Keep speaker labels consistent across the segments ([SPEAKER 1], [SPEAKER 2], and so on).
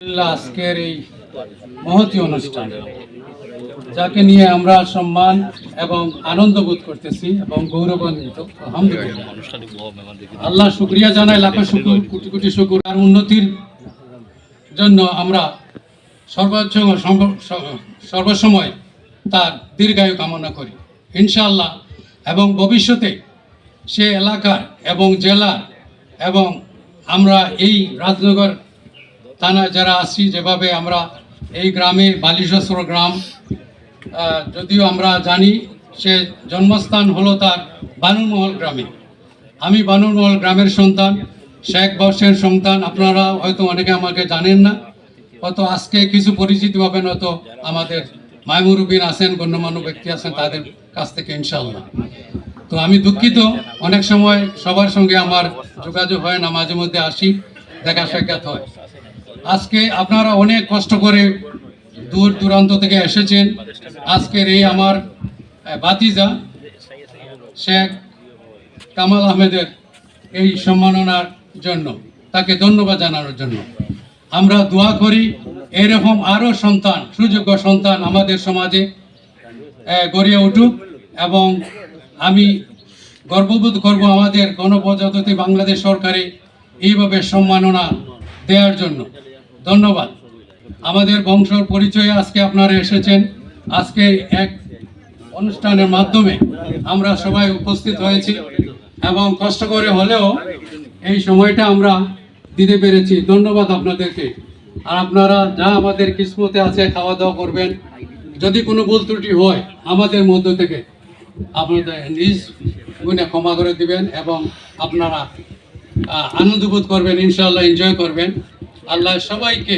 [SPEAKER 1] আজকের এই মহতি অনুষ্ঠান, যাকে নিয়ে আমরা সম্মান এবং আনন্দ বোধ করতেছি এবং গৌরবান্বিত। আল্লাহ শুক্রিয়া জানাই, লাখো শুকুর, কোটি কোটি শুকুর, আর উন্নতির জন্য আমরা সর্বোচ্চ সর্বসময় তার দীর্ঘায়ু কামনা করি। ইনশাআল্লাহ, এবং ভবিষ্যতে সে এলাকার এবং জেলার এবং আমরা এই রাজনগর থানায় যারা আছি, যেভাবে আমরা এই গ্রামে বালিশস্র গ্রাম যদিও আমরা জানি সে জন্মস্থান হলো তার বানুরমহল গ্রামে। আমি বানুরমহল গ্রামের সন্তান শেখ বর্ষের সন্তান, আপনারা হয়তো অনেকে আমাকে জানেন না, হয়তো আজকে কিছু পরিচিতি পাবেন, হয়তো আমাদের মায়মুরুবিন আছেন, গণ্যমান্য ব্যক্তি আছেন তাদের কাছ থেকে ইনশাল্লাহ তো আমি দুঃখিত, অনেক সময় সবার সঙ্গে আমার যোগাযোগ হয় না, মাঝে মধ্যে আসি, দেখা সাক্ষাৎ হয়। আজকে আপনারা অনেক কষ্ট করে দূর দূরান্ত থেকে এসেছেন। আজকের এই আমার বাতিজা শেখ কামাল আহমেদের এই সম্মাননার জন্য, তাকে ধন্যবাদ জানানোর জন্য। আমরা দোয়া করি, এরকম আরও সন্তান, সুযোগ্য সন্তান আমাদের সমাজে গড়িয়ে উঠুক এবং আমি গর্ববোধ করব আমাদের গণপ্রজাতন্ত্রী বাংলাদেশ সরকারে এইভাবে সম্মাননা দেওয়ার জন্য। ধন্যবাদ। আমাদের বংশর পরিচয়ে আজকে আপনারা এসেছেন। আজকে এক অনুষ্ঠানের মাধ্যমে আমরা সবাই উপস্থিত হয়েছি এবং কষ্ট করে হলেও এই সময়টা আমরা দিতে পেরেছি। ধন্যবাদ আপনাদেরকে। আর আপনারা যা আমাদের কিসমতে আছে খাওয়া দাওয়া করবেন, যদি কোনো ভুল ত্রুটি হয় আমাদের মধ্য থেকে, আপনাদের নিজ গুণে ক্ষমা করে দিবেন এবং আপনারা আনন্দ বোধ করবেন ইনশাল্লাহ এনজয় করবেন। আল্লাহ সবাইকে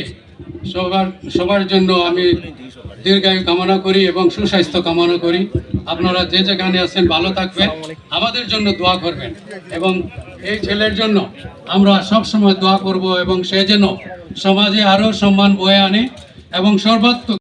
[SPEAKER 1] সবার সবার জন্য আমি দীর্ঘায়ু কামনা করি এবং সুস্বাস্থ্য কামনা করি। আপনারা যে যেখানে আছেন ভালো থাকবেন, আমাদের জন্য দোয়া করবেন এবং এই ছেলের জন্য আমরা সব সময় দোয়া করব এবং সে যেন সমাজে আরও সম্মান বয়ে আনে এবং সর্বাত্মক